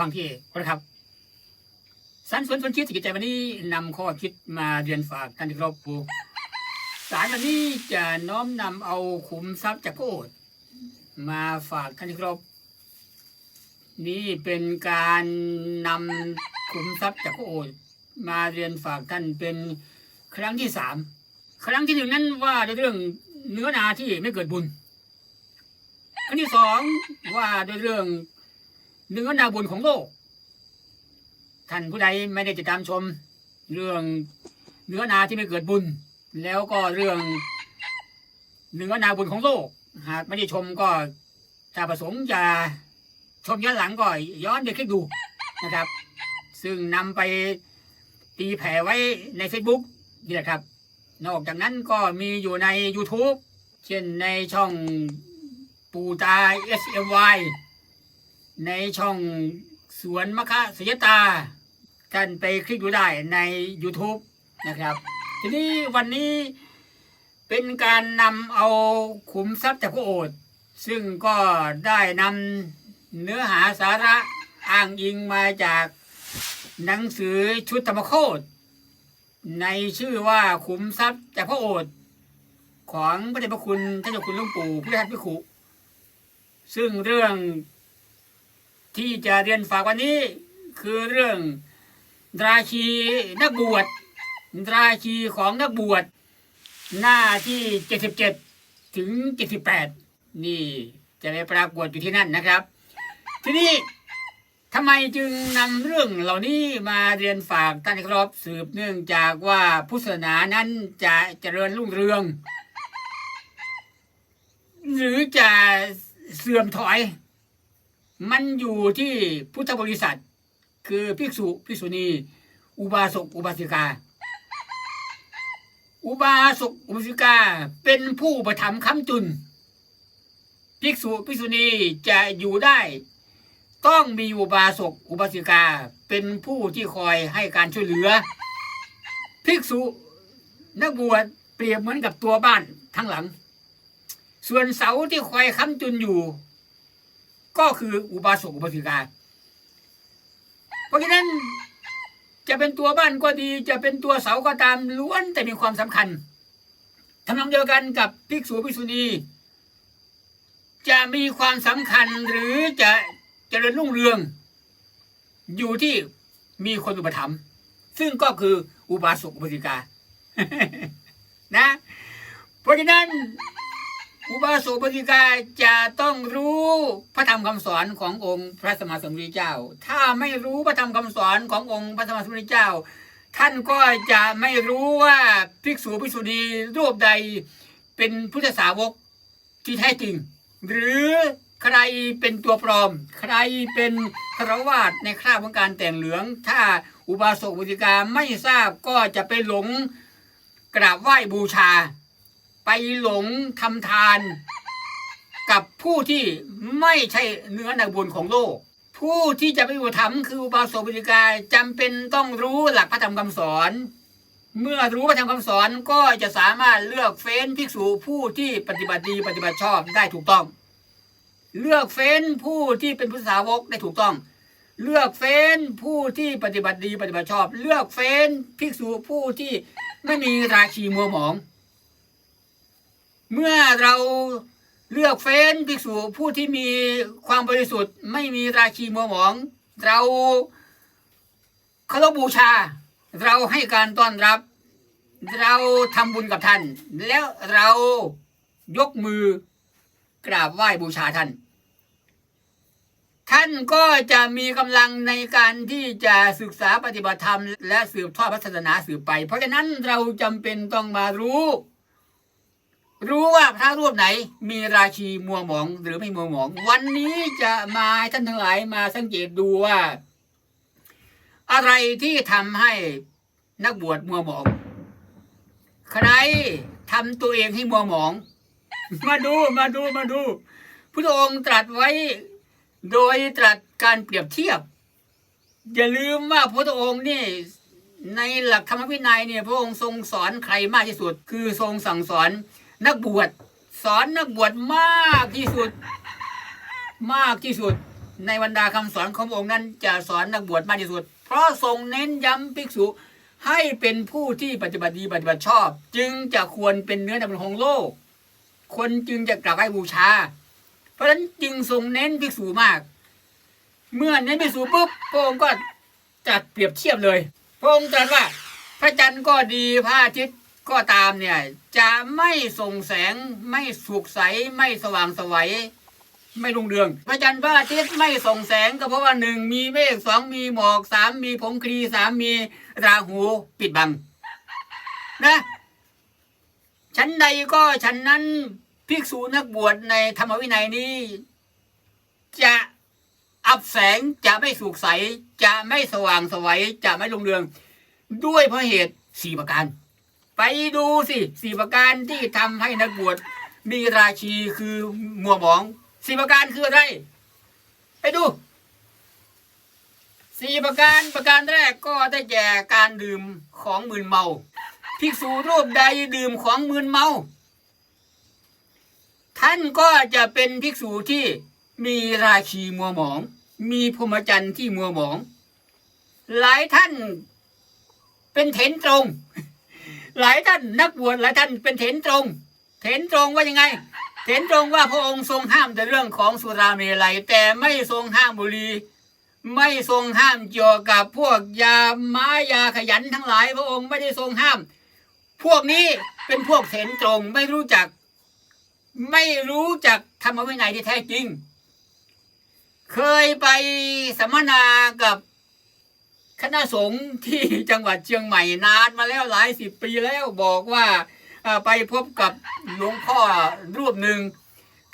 ฟังที่นะครับสันสวนสวนคิดสิกิจใจวันนี้นำข้อคิดมาเรียนฝากท่านที่เครพผู้สารวันนี้จะน้อมนำเอาขุมทรัพย์จากโอษมาฝากท่านที่คารพนี่เป็นการนำขุมทรัพย์จากโอษมาเรียนฝากท่านเป็นครั้งที่สามครั้งที่หนึ่งนั้นว่าด้วยเรื่องเนื้อนาที่ไม่เกิดบุญครั้งที่สองว่าด้วยเรื่อง เนื้อนาบุญของโลก ท่านผู้ใดไม่ได้ติดตามชม เรื่องเนื้อนาที่ไม่เกิดบุญ แล้วก็เรื่องเนื้อนาบุญของโลก หากไม่ได้ชมก็ถ้าประสงค์จะชมย้อนหลังก็ย้อนไปคลิกดูนะครับ ซึ่งนำไปตีแผ่ไว้ใน Facebook นี่แหละครับ นอกจากนั้นก็มีอยู่ใน YouTube เช่นในช่องปูตา SMY ในช่องสวนมะคะสยตาท่านไปคลิกดูได้ใน YouTube นะครับ ทีนี้วันนี้เป็นการนำเอาขุมทรัพย์จากพระโอษฐ์ซึ่งก็ได้นำเนื้อหาสาระอ้างอิงมาจากหนังสือชุดธรรมโคตในชื่อว่าขุมทรัพย์จากพระโอษฐ์ของพระเดชพระคุณท่านเจ้าคุณหลวงปู่พุทธทาสพิขุซึ่งเรื่อง ที่จะเรียนฝากวันนี้คือเรื่องราชีนักบวชราชีของนักบวชหน้าที่เจ็ดสิบเจ็ดถึงเจ็ดสิบแปดนี่จะไปปรากฏอยู่ที่นั่นนะครับ ทีนี้ทำไมจึงนำเรื่องเหล่านี้มาเรียนฝากท่านที่เคารพสืบเนื่องจากว่าพุทธศาสนานั้นจะเจริญรุ่งเรือง หรือจะเสื่อมถอย มันอยู่ที่พุทธบริษัท คือภิกษุภิกษุณี อุบาสกอุบาสิกา อุบาสกอุบาสิกาเป็นผู้ประถมค้ำจุนภิกษุภิกษุณีจะอยู่ได้ ต้องมีอุบาสกอุบาสิกาเป็นผู้ที่คอยให้การช่วยเหลือ ภิกษุนักบวชเปรียบเหมือนกับตัวบ้านทั้งหลัง ส่วนเสาที่คอยค้ำจุนอยู่ ก็คืออุบาสกอุบาสิกา เพราะฉะนั้นจะเป็นตัวบ้านก็ดี จะเป็นตัวเสาก็ตามล้วนแต่มีความสำคัญทำนองเดียวกันกับภิกษุภิกษุณี จะมีความสำคัญหรือจะเจริญรุ่งเรือง อยู่ที่มีคนอุปถัมภ์ซึ่งก็คืออุบาสกอุบาสิกา นะ เพราะฉะนั้น อุบาสกอุบาสิกาจะต้องรู้พระธรรมคำสอนขององค์พระสมมาสมุทธเจ้า ถ้าไม่รู้พระธรรมคำสอนขององค์พระสมมาสมุทธเจ้า ท่านก็จะไม่รู้ว่าภิกษุภิกษุณีรูปใดเป็นพุทธสาวกที่แท้จริง หรือใครเป็นตัวปลอม ใครเป็นคารวาสในคราบของการแต่งเหลือง ถ้าอุบาสกอุบาสิกาไม่ทราบก็จะไปหลงกราบไหว้บูชา ไปหลงทำทาน กับผู้ที่ไม่ใช่เนื้อนาบุญของโลก ผู้ที่จะไปอุปถัมคืออุบาสกอุบาสิกาจำเป็นต้องรู้หลักพระธรรมคำสอน เมื่อรู้พระธรรมคำสอนก็จะสามารถเลือกเฟ้นภิกษุผู้ที่ปฏิบัติดีปฏิบัติชอบได้ถูกต้อง เลือกเฟ้นผู้ที่เป็นพุทธสาวกได้ถูกต้องเลือกเฟ้นผู้ที่ปฏิบัติดีปฏิบัติชอบ เลือกเฟ้นภิกษุผู้ที่ไม่มีราชีมัวหมอง เมื่อเราเลือกเฟ้นภิกษุผู้ที่มีความบริสุทธิ์ ไม่มีราชีมัวหมอง เราเคารพบูชา เราให้การต้อนรับ เราทำบุญกับท่าน แล้วเรายกมือกราบไหว้บูชาท่าน ท่านก็จะมีกำลังในการที่จะศึกษาปฏิบัติธรรม และสืบทอดพระศาสนาสืบไป เพราะฉะนั้นเราจำเป็นต้องมารู้ รู้ว่าพระรูปไหนมีราชีมัวหมองหรือไม่มัวหมอง วันนี้จะมาท่านทั้งหลายมาสังเกตดูว่า อะไรที่ทำให้นักบวชมัวหมอง ใครทำตัวเองให้มัวหมอง มาดูมาดูมาดูพระองค์ตรัสไว้โดยตรัสการเปรียบเทียบ อย่าลืมว่าพระองค์นี่ในหลักธรรมวินัยเนี่ยพระองค์ทรงสอนใครมากที่สุด คือทรงสั่งสอน นักบวชสอนนักบวชมากที่สุด มากที่สุด ในบรรดาคำสอนของพระองค์นั้น จะสอนนักบวชมากที่สุด เพราะทรงเน้นย้ำภิกษุให้เป็นผู้ที่ปฏิบัติดีปฏิบัติชอบ จึงจะควรเป็นเนื้อดำของโลก คนจึงจะกราบไหว้บูชา เพราะฉะนั้นจึงทรงเน้นภิกษุมาก เมื่อเน้นภิกษุปุ๊บพระองค์ก็จัดเปรียบเทียบเลย พระองค์ตรัสว่า พระจันทร์ก็ดีพระอาทิตย์ ก็ตามเนี่ย จะไม่ส่งแสงไม่สุกใสไม่สว่างสวัยไม่รุ่งเรืองพระจันทร์พระอาทิตย์ไม่ส่งแสงก็เพราะว่าหนึ่งมีเมฆสองมีหมอกสามมีผงคลีสามมีราหูปิดบัง นะชั้นใดก็ชั้นนั้นภิกษุนักบวชในธรรมวินัยนี้ จะอับแสงจะไม่สุกใส จะไม่สว่างสวัยจะไม่รุ่งเรือง ด้วยเพราะเหตุสี่ประการ ไปดูสิสี่ประการที่ทำให้นักบวชมีราชีคือมัวหมองสี่ประการคืออะไรไปดูสี่ประการประการแรกก็ได้แก่การดื่มของมึนเมาภิกษุรูปใดดื่มของมึนเมา ท่านก็จะเป็นภิกษุที่มีราชีมัวหมอง มีพรหมจรรย์ที่มัวหมอง หลายท่านเป็นเถนตรง หลายท่านนักบวชหลายท่านเป็นเถนตรง เถนตรงว่ายังไง เถนตรงว่าพระองค์ทรงห้ามแต่เรื่องของสุราเมลัย แต่ไม่ทรงห้ามบุหรี่ไม่ทรงห้ามเกี่ยวกับพวกยาไม้ยาขยันทั้งหลาย พระองค์ไม่ได้ทรงห้าม พวกนี้เป็นพวกเถนตรงไม่รู้จัก ไม่รู้จักธรรมวินัยที่แท้จริง เคยไปสัมมนากับ คณะสงฆ์ที่จังหวัดเชียงใหม่นานมาแล้วหลายสิบปีแล้วบอกว่าไปพบกับหลวงพ่อรูปหนึ่ง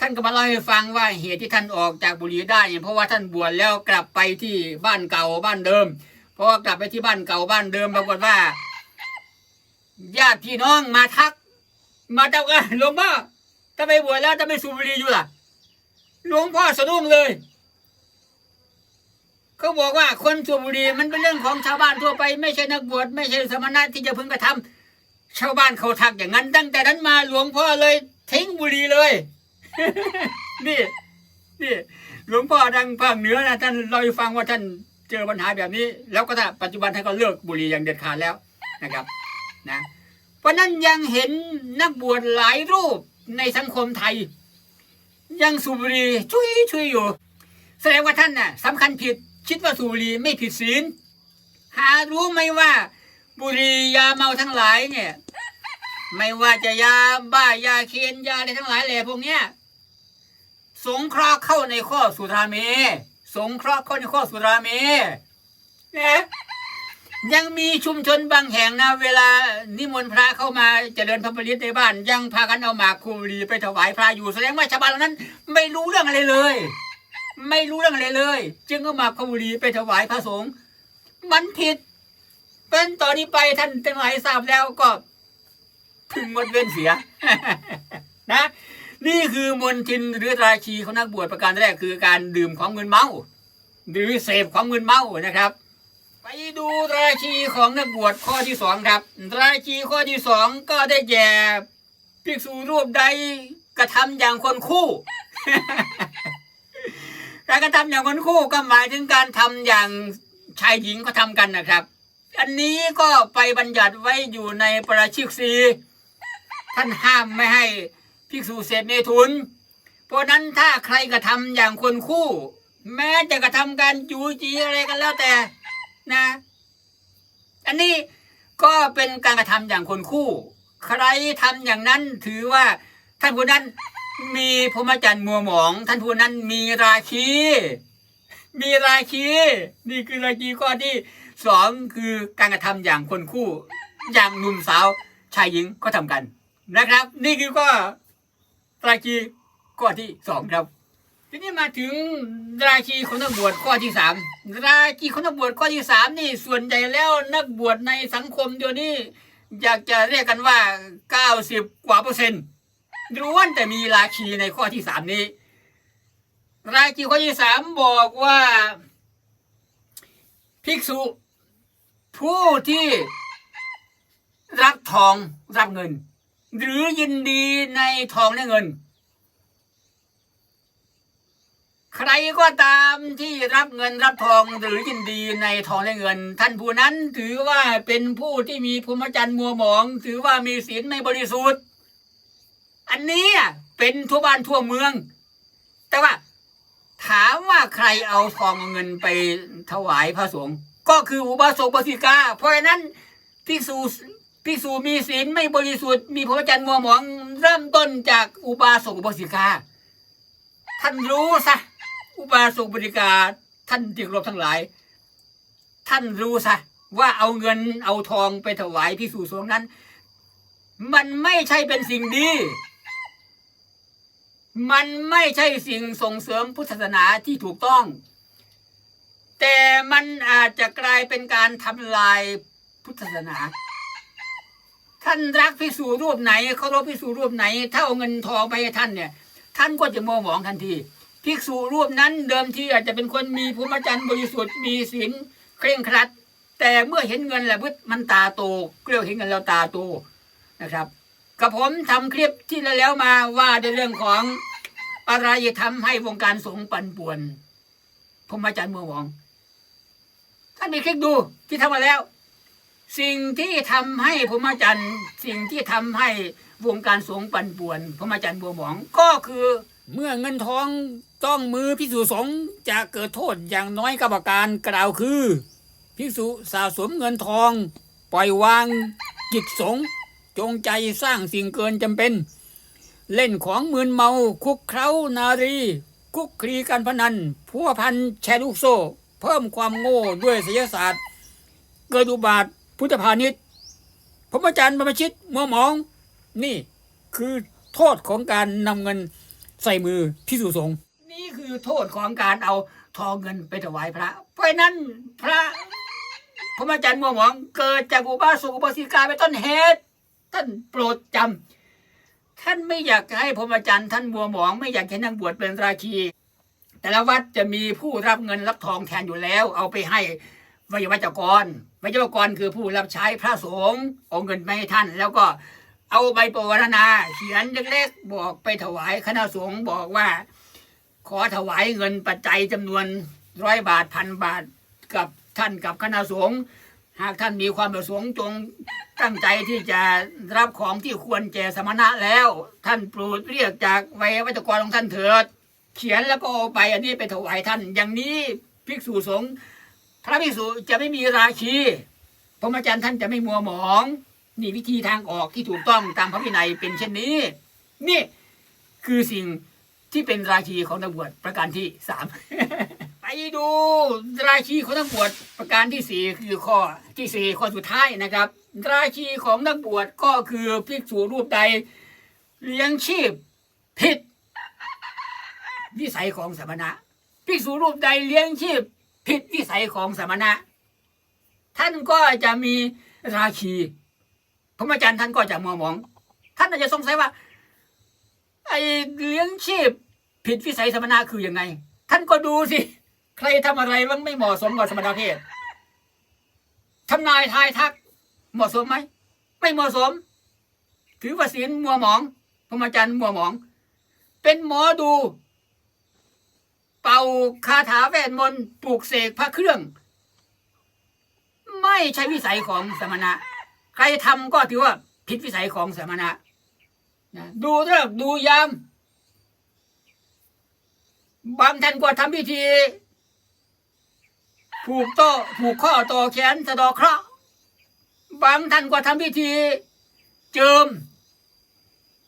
ท่านก็มาเล่าให้ฟังว่าเหตุที่ท่านออกจากบุรีได้เนี่ยเพราะว่าท่านบวชแล้วกลับไปที่บ้านเก่าบ้านเดิมเพราะกลับไปที่บ้านเก่าบ้านเดิมปรากฏว่าญาติพี่น้องมาทัก มาเจ้าเอ้ยหลวงพ่อถ้าไปบวชแล้วถ้าไม่สูบบุหรี่อยู่ล่ะหลวงพ่อสะดุ้งเลย เขาบอกว่าคนสูบบุหรี่มันเป็นเรื่องของชาวบ้านทั่วไป ไม่ใช่นักบวชไม่ใช่สมณะที่จะพึงกระทำชาวบ้านเขาทักอย่างนั้น ตั้งแต่นั้นมาหลวงพ่อเลย ทิ้งบุหรี่เลยนี่นี่หลวงพ่อทางภาคเหนือนะท่านเล่าฟังว่าท่านเจอปัญหาแบบนี้ แล้วก็ถ้าปัจจุบันท่านก็เลิกบุหรี่อย่างเด็ดขาดแล้วนะครับนะเพราะนั้นยังเห็นนักบวชหลายรูปในสังคมไทย ยังสูบบุหรี่ชุยชุยอยู่ แสดงว่าท่านน่ะสำคัญผิด คิดว่าสูบบุหรี่ไม่ผิดศีลหารู้ไหมว่า บุหรี่ยาเมาทั้งหลายเนี่ย ไม่ว่าจะยาบ้ายาเคนยาอะไรทั้งหลายแหล่พวกเนี้ยสงเคราะห์เข้าในข้อสุราเมสงเคราะห์เข้าในข้อสุราเมนะยังมีชุมชนบางแห่งนะเวลานิมนต์พระเข้ามาเจริญพระปริตในบ้าน ยังพากันเอาหมากคูรีไปถวายพระอยู่แสดงว่าชาวบ้านเหล่านั้น ไม่รู้เรื่องอะไรเลย ไม่รู้เรื่องอะไรเลย จึงเอาหมากคูรีไปถวายพระสงฆ์มันผิด เป็นตอนนี้ไปท่านทั้งหลายทราบแล้วก็พึงงดเว้นเสีย นะ นี่คือมนทินหรือราชีของนักบวชประการแรกคือการดื่มของมึนเมา หรือเสพของมึนเมานะครับ ไปดูราชีของนักบวชข้อที่สองครับ ราชีข้อที่สองก็ได้แก่ภิกษุรูปใดกระทำอย่างคนคู่ การกระทำอย่างคนคู่ก็หมายถึงการทำอย่างชายหญิงก็ทำกันนะครับ อันนี้ก็ไปบัญญัติไว้อยู่ในประชิกสีท่านห้ามไม่ให้ภิกษุเสพเมถุน เพราะนั้นถ้าใครกระทำอย่างคนคู่ แม้จะกระทำการจูจีอะไรกันแล้วแต่นะ อันนี้ก็เป็นการกระทำอย่างคนคู่ ใครทำอย่างนั้นถือว่าท่านผู้นั้น มีพรหมจรรย์มัวหมอง ท่านผู้นั้นมีราคีมีราคีนี่คือราคีข้อที่สองคือการกระทำอย่างคนคู่ อย่างหนุ่มสาวชายหญิงก็ทำกันนะครับ นี่คือข้อราคีข้อที่สองครับ ทีนี้มาถึงราคีของนักบวชข้อที่สามราคีของนักบวชข้อที่สามนี่ส่วนใหญ่แล้วนักบวชในสังคมเดี๋ยวนี้ อยากจะเรียกกันว่าเก้าสิบกว่าเปอร์เซ็นต์ ล้วนแต่มีราคีในข้อที่สามนี้ ราคีข้อที่สามบอกว่า ภิกษุ ผู้ที่รับทองรับเงิน หรือยินดีในทองและเงิน ใครก็ตามที่รับเงินรับทองหรือยินดีในทองและเงิน ท่านผู้นั้นถือว่าเป็นผู้ที่มีพรหมจรรย์มัวหมอง ถือว่ามีศีลไม่บริสุทธิ์ อันนี้อะเป็นทั่วบ้านทั่วเมือง แต่ว่า ถามว่าใครเอาทองเอาเงินไปถวายพระสงฆ์ก็คืออุบาสกบาสิกา เพราะฉะนั้นภิกษุภิกษุมีศีลไม่บริสุทธิ์มีพรหมจรรย์มัวหมอง เริ่มต้นจากอุบาสกบาสิกา ท่านรู้ซะอุบาสกบริกา ท่านที่รพทั้งหลาย ท่านรู้ซะว่าเอาเงินเอาทองไปถวายพิสูสงฆ์นั้น มันไม่ใช่เป็นสิ่งดี มันไม่ใช่สิ่งส่งเสริมพุทธศาสนาที่ถูกต้อง แต่มันอาจจะกลายเป็นการทำลายพุทธศาสนา ท่านรักพิสูจรูปไหนเคารพพิสูจรูปไหน ถ้าเอาเงินทองไปให้ท่านเนี่ย ท่านก็จะมองหมองทันทีภิกษุรูปนั้นเดิมทีอาจจะเป็นคนมีภูมิจรรย์บริสุทธิ์มีศีลเคร่งครัด แต่เมื่อเห็นเงินแล้วมันตาโตเกลียวเห็นเงินแล้วตาโตนะครับ กับผมทำคลิปที่แล้วมาว่าในเรื่องของอะไรทำให้วงการสงฆ์ปั่นป่วนภูมิจรรย์เมืองหวองท่านไปคลิกดูที่ทำมาแล้ว สิ่งที่ทำให้ภูมิจรรย์สิ่งที่ทำให้วงการสงฆ์ปั่นป่วนภูมิจรรย์บัวหมองก็คือ เมื่อเงินทองต้องมือพิสูจสงจะเกิดโทษอย่างน้อยกับประการกล่าวคือภิกษุสะสมเงินทอง ปล่อยวางกิจสงฆ์ จงใจสร้างสิ่งเกินจำเป็น เล่นของมืนเมาคุกเคล้านารี คุกคลีการพนันพัวพันแชร์ลูกโซ่ เพิ่มความโง่ด้วยศิลศาสตร์ เกิดอุบาทพุทธพาณิชย์พระอาจารย์บรรชิตมัวหมอง นี่คือโทษของการนำเงินใส่มือพิสูจสงฆ์นี่คือโทษของการเอาทองเงินไปถวายพระ เพราะนั้นพระพระอาจารย์มัวหมอง เกิดจากอุบาสกอุบาสิกาเป็นต้นเหตุ ท่านโปรดจำท่านไม่อยากให้พรหมอาจารย์ท่านมัวหมอง ไม่อยากให้นางบวชเป็นราชี แต่ละวัดจะมีผู้รับเงินรับทองแทนอยู่แล้ว เอาไปให้วิยวัจกรวิยวัจกรคือผู้รับใช้พระสงฆ์เอาเงินไปให้ท่าน แล้วก็เอาใบปวารณาเขียนเล็กๆบอกไปถวายคณะสงฆ์บอกว่า ขอถวายเงินปัจจัยจำนวนร้อยบาทพันบาทกับท่านกับคณะสงฆ์ หากท่านมีความประสงค์จงตั้งใจที่จะรับของที่ควรแก่สมณะแล้ว ท่านโปรดเรียกจากไวยวัจกรของท่านเถิด เขียนแล้วก็เอาไปอันนี้ไปถวายท่าน อย่างนี้ภิกษุสงฆ์พระภิกษุจะไม่มีราคีพระอาจารย์ท่านจะไม่มัวหมอง นี่วิธีทางออกที่ถูกต้องตามพระวินัยเป็นเช่นนี้ นี่คือสิ่งที่เป็นราชีของนักบวชประการที่สาม ไปดูรายชีของนักบวชประการที่สี่คือข้อที่สี่ข้อสุดท้ายนะครับ รายชีของนักบวชก็คือภิกษุรูปใดเลี้ยงชีพผิดวิสัยของสมณะภิกษุรูปใดเลี้ยงชีพผิดวิสัยของสมณะ ท่านก็จะมีราคีพระอาจารย์ท่านก็จะมองมอง ท่านอาจจะสงสัยว่าไอ้เลี้ยงชีพผิดวิสัยสมณะคือยังไง ท่านก็ดูสิ ใครทำอะไรมันไม่เหมาะสมกับสมณเพศทำนายทายทัก เหมาะสมไหมไม่เหมาะสม ถือว่าศีลมัวหมองพระอาจารย์มัวหมอง เป็นหมอดู เป่าคาถาแวทมนต์ปลูกเสกพระเครื่อง ไม่ใช่วิสัยของสมณะ ใครทำก็ถือว่าผิดวิสัยของสมณะนะดูเรื่องดูยามบางท่านก็ทำพิธี ผูกโต้ผูกข้อต่อแขนสะดอกเคราะห์บางท่านก็ทำพิธี เจิม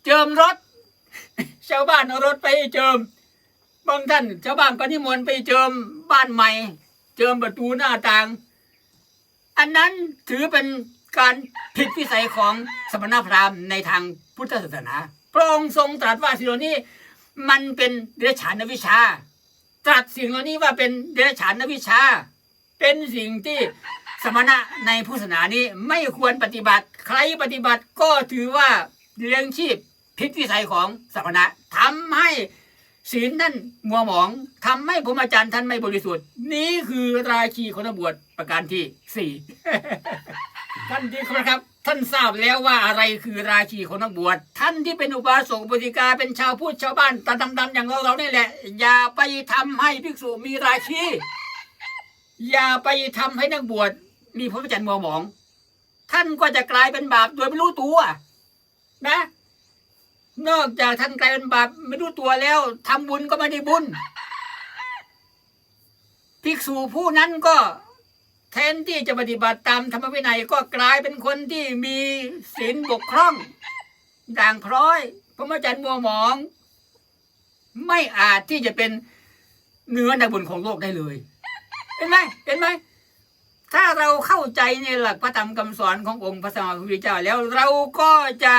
เจิมรถ ชาวบ้านเอารถไปเจิม บางท่านชาวบ้านก็นิมนต์ไปเจิมบ้านใหม่ เจิมประตูหน้าต่าง อันนั้นถือเป็นการผิดวิสัยของสมณพราหมณ์ในทางพุทธศาสนา พระองค์ทรงตรัสว่าสิ่งเหล่านี้มันเป็นเดรัจฉานวิชา ตรัสสิ่งเหล่านี้ว่าเป็นเดรัจฉานวิชา เป็นสิ่งที่สมณะในพุทธศาสนานี้ไม่ควรปฏิบัติ ใครปฏิบัติก็ถือว่าเลี้ยงชีพผิดวิสัยของสมณะทำให้ศีลท่านมัวหมองทำให้พรหมจรรย์ท่านไม่บริสุทธิ์ นี่คือราชีของนักบวชประการที่สี่ท่านที่ครับ ท่านทราบแล้วว่าอะไรคือราชีของนักบวชท่านที่เป็นอุบาสกอุบาสิกาเป็นชาวพุทธชาวบ้านตาดำๆอย่างเราเรานี่แหละ อย่าไปทำให้ภิกษุมีราชี อย่าไปทำให้นักบวชมีพระจันทร์มัวหมอง ท่านก็จะกลายเป็นบาปโดยไม่รู้ตัวนะ นอกจากท่านกลายเป็นบาปไม่รู้ตัวแล้วทำบุญก็ไม่ได้บุญภิกษุผู้นั้นก็แทนที่จะปฏิบัติตามธรรมวินัยก็กลายเป็นคนที่มีศีลบกพร่อง ด่างพร้อย พระมจันทร์มัวหมอง ไม่อาจที่จะเป็นเนื้อนาบุญของโลกได้เลย เห็นไหมเห็นไหมถ้าเราเข้าใจในหลักพระธรรมคำสอนขององค์พระสัมมาสัมพุทธเจ้าแล้วเราก็จะ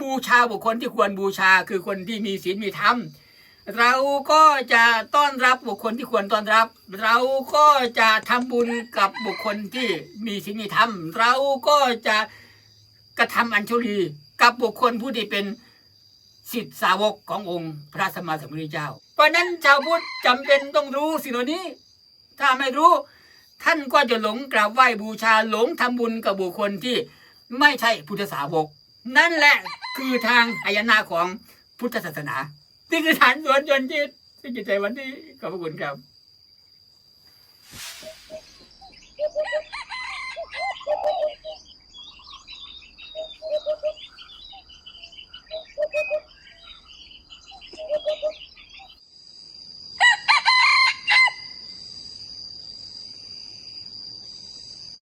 บูชาบุคคลที่ควรบูชาคือคนที่มีศีลมีธรรมเราก็จะต้อนรับบุคคลที่ควรต้อนรับ เราก็จะทำบุญกับบุคคลที่มีศีลมีธรรม เราก็จะกระทำอัญชลีกับบุคคลผู้ที่เป็นสิทธิสาวกขององค์พระสัมมาสัมพุทธเจ้า เพราะฉะนั้นชาวพุทธจำเป็นต้องรู้สิ่งเหล่านี้ ถ้าไม่รู้ ท่านก็จะหลงกราบไหว้บูชาหลงทำบุญกับบุคคลที่ไม่ใช่พุทธสาวก นั่นแหละคือทางอายนาของพุทธศาสนา ที่คือฐานสวนยนจิตที่จิตใจวันนี้ขอบพระคุณครับ